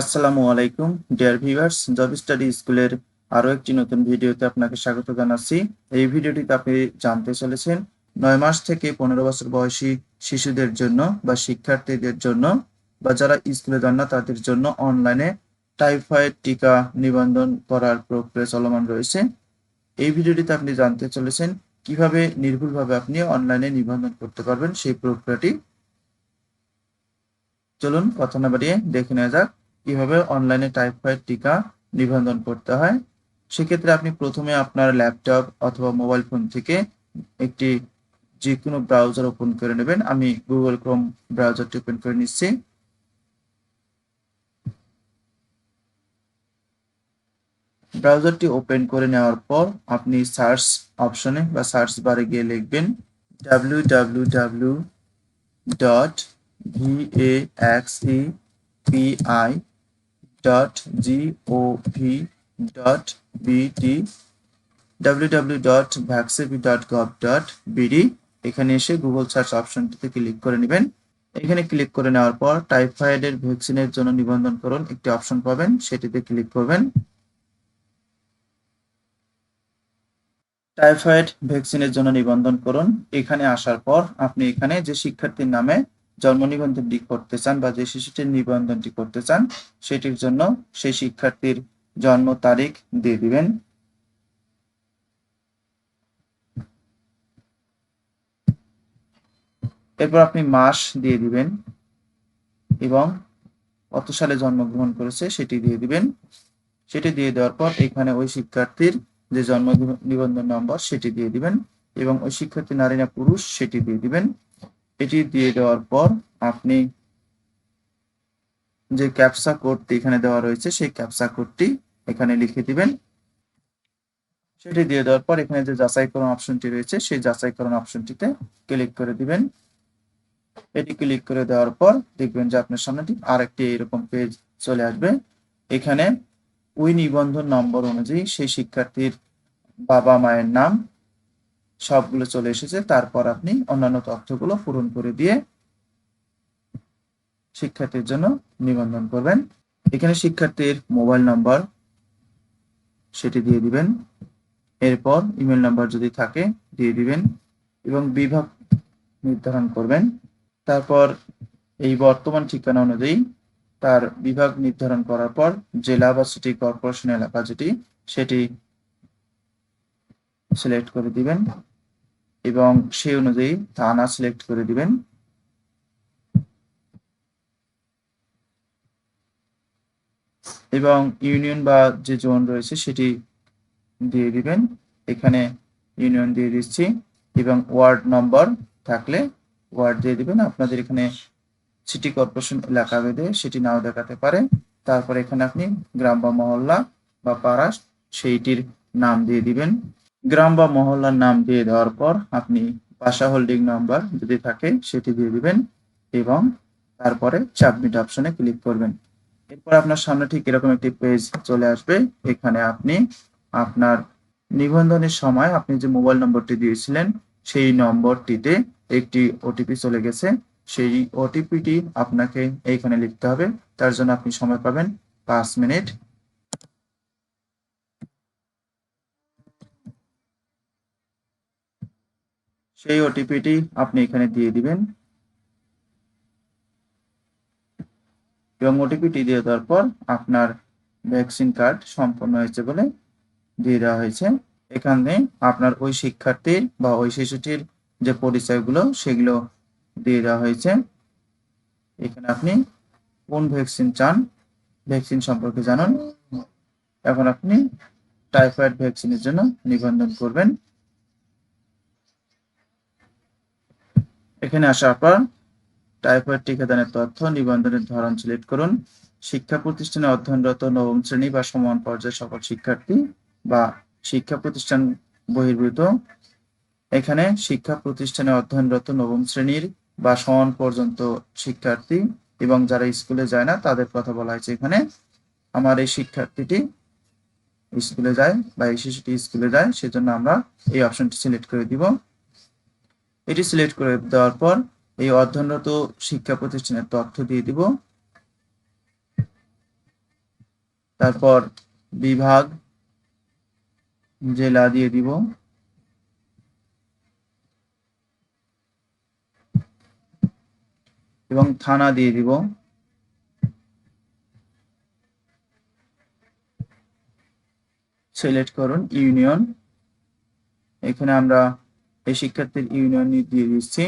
আসসালামু আলাইকুম dear viewers job study স্কুলের আরও একটি নতুন ভিডিওতে আপনাকে স্বাগত জানাচ্ছি। এই ভিডিওটিতে আপনি জানতে চলেছেন, নয় মাস থেকে পনেরো বছর বয়সী শিশুদের জন্য বা শিক্ষার্থীদের জন্য বা যারা স্কুলে যান না, তাদের জন্য অনলাইনে টাইফয়েড টিকা নিবন্ধন করার প্রক্রিয়া চলমান রয়েছে। এই ভিডিওটিতে আপনি জানতে চলেছেন, কীভাবে নির্ভুলভাবে আপনি অনলাইনে নিবন্ধন করতে পারবেন সেই প্রক্রিয়াটি। চলুন, কথা না বাড়িয়ে দেখে নেওয়া যাক। কীভাবে অনলাইনে টাইফয়েড টিকা নিবন্ধন করতে হয়। সেক্ষেত্রে আপনি প্রথমে আপনার ল্যাপটপ অথবা মোবাইল ফোন থেকে একটি যে কোনো ব্রাউজার ওপেন করে নেবেন। আমি গুগল ক্রোম ব্রাউজারটি ওপেন করে নিচ্ছি। ব্রাউজারটি ওপেন করে নেওয়ার পর আপনি সার্চ অপশনে বা সার্চ বারে গিয়ে লিখবেন W W W dot VXE PI dot GOV dot BD www.vaccinavi.gov.bd এখানে এসে গুগল সার্চ অপশনটিতে ক্লিক করে নেবেন। এখানে ক্লিক করে নেওয়ার পর টাইফয়েডের ভ্যাকসিনের জন্য নিবন্ধন করুন। একটি অপশন পাবেন, সেটিতে ক্লিক করবেন। টাইফয়েড ভ্যাকসিনের জন্য নিবন্ধন করুন। এখানে আসার পর আপনি এখানে যে শিক্ষার্থীর নামে জন্ম নিবন্ধনটি করতে চান বা যে শিশুটির নিবন্ধনটি করতে চান, সেটির জন্য সেই শিক্ষার্থীর জন্ম তারিখ দিয়ে দিবেন। এরপর আপনি মাস দিয়ে দিবেন এবং কত সালে জন্মগ্রহণ করেছে সেটি দিয়ে দিবেন। সেটি দিয়ে দেওয়ার পর এখানে ওই শিক্ষার্থীর যে জন্ম নিবন্ধন নম্বর সেটি দিয়ে দিবেন এবং ওই শিক্ষার্থী নারী না পুরুষ সেটি দিয়ে দিবেন। এটি দিয়ে দেওয়ার পর আপনি যে ক্যাপসা কোডটি এখানে দেওয়া রয়েছে, সেই ক্যাপসা কোডটি এখানে লিখে দিবেন। সেটি দিয়ে দেওয়ার পর এখানে যে যাচাইকরণ অপশনটি রয়েছে, সেই যাচাইকরণ অপশনটিতে ক্লিক করে দিবেন। এটি ক্লিক করে দেওয়ার পর দেখবেন যে আপনার সামনে ঠিক আরেকটি এরকম পেজ চলে আসবে। এখানে ওই নিবন্ধন নম্বর অনুযায়ী সেই শিক্ষার্থীর বাবা মায়ের নাম সবগুলো চলে এসেছে। তারপর আপনি অন্যান্য তথ্যগুলো পূরণ করে দিয়ে শিক্ষার্থীর জন্য নিবন্ধন করবেন। এখানে শিক্ষার্থীর মোবাইল নাম্বার সেটি দিয়ে দিবেন। এরপর ইমেল নাম্বার যদি থাকে, দিয়ে দিবেন এবং বিভাগ নির্ধারণ করবেন। তারপর এই বর্তমান ঠিকানা অনুযায়ী তার বিভাগ নির্ধারণ করার পর জেলা বা সিটি কর্পোরেশন এলাকা যেটি, সেটি সিলেক্ট করে দিবেন এবং সেই অনুযায়ী থানা সিলেক্ট করে দিবেন। এবং ইউনিয়ন বা যে জোন রয়েছে সেটি দিয়ে দিবেন। এখানে ইউনিয়ন দিয়ে দিচ্ছি এবং ওয়ার্ড নম্বর থাকলে ওয়ার্ড দিয়ে দিবেন। আপনাদের এখানে সিটি কর্পোরেশন এলাকা ভেদে সেটি নাও দেখাতে পারে। তারপর এখানে আপনি গ্রাম বা মহল্লা বা পাড়া সেইটির নাম দিয়ে দিবেন। গ্রাম বা মহল্লার নাম দিয়ে দেওয়ার পর আপনি বাসা হোল্ডিং নাম্বার যদি থাকে, সেটি দিয়ে দিবেন এবং তারপরে সাবমিট অপশনে ক্লিক করবেন। এরপর আপনার সামনে ঠিক এরকম একটি পেজ চলে আসবে। এখানে আপনি আপনার নিবন্ধনের সময় আপনি যে মোবাইল নম্বরটি দিয়েছিলেন, সেই নম্বরটিতে একটি ওটিপি চলে গেছে। সেই ওটিপিটি আপনাকে এইখানে লিখতে হবে। তার জন্য আপনি সময় পাবেন পাঁচ মিনিট। সেই ওটিপিটি আপনি এখানে দিয়ে দিবেন। এবং ওটিপিটি দিয়ে দেওয়ার পর আপনার ভ্যাকসিন কার্ড সম্পন্ন হয়েছে বলে দিয়ে দেওয়া হয়েছে। এখানে আপনার ওই শিক্ষার্থীর বা ওই শিশুটির যে পরিচয়গুলো, সেগুলো দিয়ে দেওয়া হয়েছে। এখানে আপনি কোন ভ্যাকসিন চান, ভ্যাকসিন সম্পর্কে জানুন। এখন আপনি টাইফয়েড ভ্যাকসিনের জন্য নিবন্ধন করবেন। এখানে আসার পর টাইফয়েড টিকাদানের তথ্য, নিবন্ধনের ধরন সিলেক্ট করুন। শিক্ষা প্রতিষ্ঠানে অধ্যয়নরত নবম শ্রেণি বা সমান পর্যায়ের সকল শিক্ষার্থী বা শিক্ষা প্রতিষ্ঠান বহির্ভূত। এখানে শিক্ষা প্রতিষ্ঠানে অধ্যয়নরত নবম শ্রেণির বা সমান পর্যন্ত শিক্ষার্থী এবং যারা স্কুলে যায় না, তাদের কথা বলা হয়েছে এখানে। আমার এই শিক্ষার্থীটি স্কুলে যায় বা এই শিশুটি স্কুলে যায়, সেজন্য আমরা এই অপশনটি সিলেক্ট করে দিব। এটি সিলেক্ট করে দেওয়ার পর এই অধ্যয়নরত শিক্ষা প্রতিষ্ঠানের তথ্য দিয়ে দিব। তারপর বিভাগ, জেলা দিয়ে দিব। এবং থানা দিয়ে দিব। সিলেক্ট করুন ইউনিয়ন। এখানে আমরা এই শিক্ষার্থীর ইউনিয়ন দিয়ে দিচ্ছি।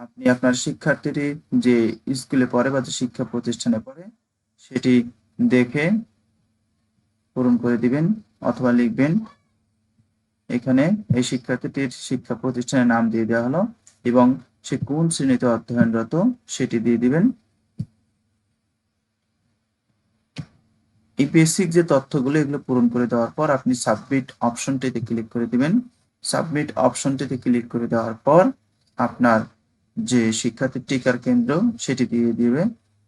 আপনি আপনার শিক্ষার্থীটি যে স্কুলে পড়ে বা যে শিক্ষা প্রতিষ্ঠানে পড়ে, সেটি দেখে পূরণ করে দিবেন অথবা লিখবেন। এখানে এই শিক্ষার্থীটির শিক্ষা প্রতিষ্ঠানের নাম দিয়ে দেওয়া হলো এবং সে কোন শ্রেণীতে অধ্যয়নরত সেটি দিয়ে দিবেন। এই বেসিক যে তথ্যগুলো এগুলো পূরণ করে দেওয়ার পর আপনি সাবমিট অপশনটিতে ক্লিক করে দিবেন। সাবমিট অপশনটিতে ক্লিক করে দেওয়ার পর আপনার যে শিক্ষার্থীর টিকার কেন্দ্র, সেটি দিয়ে দিবে।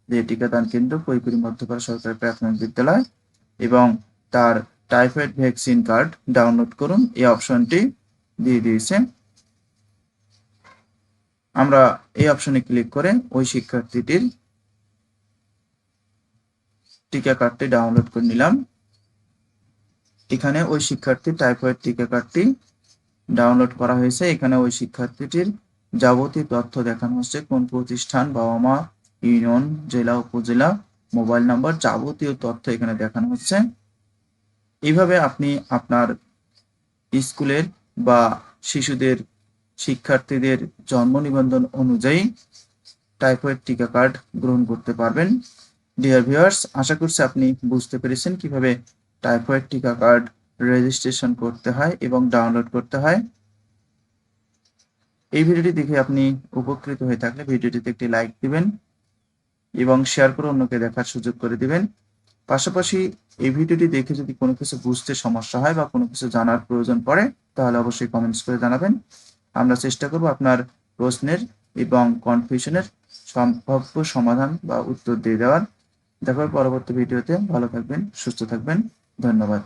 যে টিকাদান কেন্দ্র, কৈপুরি মধ্যপাড়া সরকারি প্রাথমিক বিদ্যালয় এবং তার টাইফয়েড ভ্যাকসিন কার্ড ডাউনলোড করুন। এই অপশনটি দিয়ে দিয়েছে। আমরা এই অপশনে ক্লিক করে ওই শিক্ষার্থীটির টিকা কার্ডটি ডাউনলোড করে নিলাম। এখানে ওই শিক্ষার্থীর টাইফয়েড টিকা কার্ডটি ডাউনলোড করা হয়েছে। এখানে ওই শিক্ষার্থীটির যাবতীয় তথ্য দেখানো হচ্ছে। কোন প্রতিষ্ঠান, বাবা মা, ইউনিয়ন, জেলা, উপজেলা, মোবাইল নাম্বার, যাবতীয় তথ্য এখানে দেখানো হচ্ছে। এইভাবে আপনি আপনার স্কুলের বা শিশুদের, শিক্ষার্থীদের জন্ম নিবন্ধন অনুযায়ী টাইফয়েড টিকা কার্ড গ্রহণ করতে পারবেন। ডিয়ার ভিউয়ার্স আশা করছি আপনি বুঝতে পেরেছেন কীভাবে টাইফয়েড টিকা কার্ড রেজিস্ট্রেশন করতে হয় এবং ডাউনলোড করতে হয়। এই ভিডিওটি দেখে আপনি উপকৃত হয়ে থাকলে ভিডিওটিতে একটি লাইক দিবেন এবং শেয়ার করে অন্যকে দেখার সুযোগ করে দিবেন। পাশাপাশি এই ভিডিওটি দেখে যদি কোনো কিছু বুঝতে সমস্যা হয় বা কোনো কিছু জানার প্রয়োজন পড়ে, তাহলে অবশ্যই কমেন্টস করে জানাবেন। আমরা চেষ্টা করব আপনার প্রশ্নের এবং কনফিউশনের সম্ভাব্য সমাধান বা উত্তর দিয়ে দেওয়ার। দেখার পরবর্তী ভিডিওতে। ভালো থাকবেন, সুস্থ থাকবেন। ধন্যবাদ।